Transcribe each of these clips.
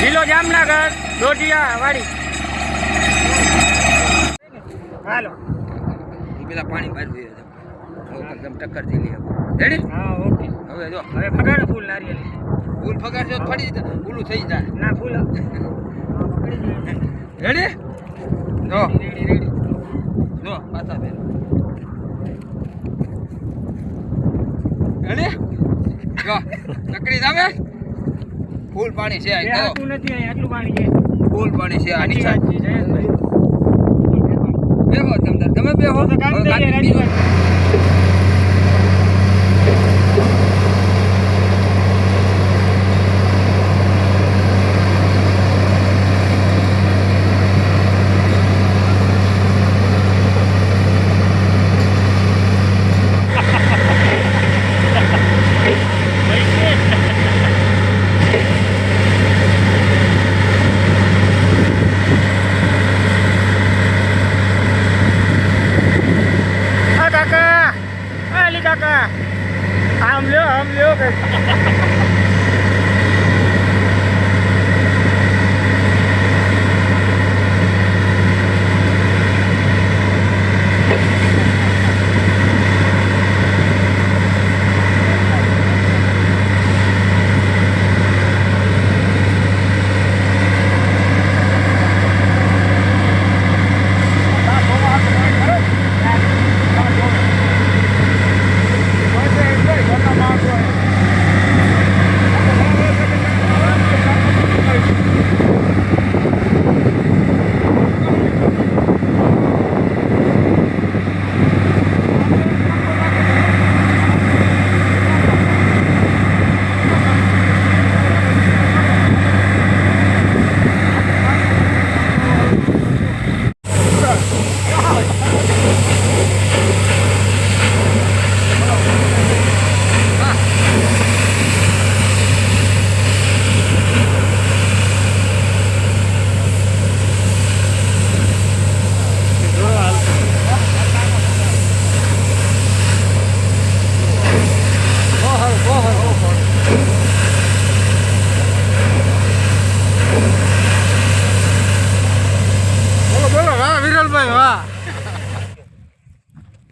જિલ્લો જામનગર દોઢિયા વાડી. હાલો. પેલા પાણી બહાર જઈ એકદમ ટક્કર થઈ હા ઓકે. હવે જો. હવે ફગાડો ફૂલ નારિયેલી ફૂલ ફગાડજો ફડી ઓલું થઈ જાય. ના ફૂલ. રેડી જો. રેડી રેડી જો પાછા બેન જો જાવે ફૂલ પાણી છે આ જો નથી અહીં આટલું પાણી છે. ફૂલ પાણી છે આની સાચી વાત છે બેહો તમે તમે બેહો. તો કામ થઈ જાય આમ લ્યો આમ લ્યો. કે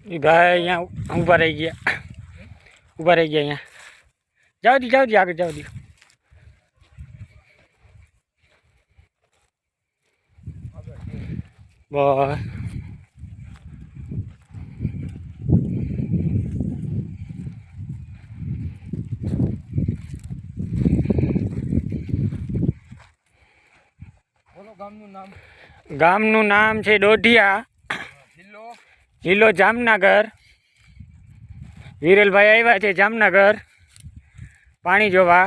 એ ભાઈ અહીંયા ઊભા રહી ગયા ઊભા રહી ગયા અહીંયા જાઓ દી જાઓ દી આગળ જાઓ દી બસ બોલો ગામનું નામ ગામનું નામ છે દોઢિયા જિલ્લો લીલો જામનગર વિરલભાઈ આવ્યા છે જામનગર પાણી જોવા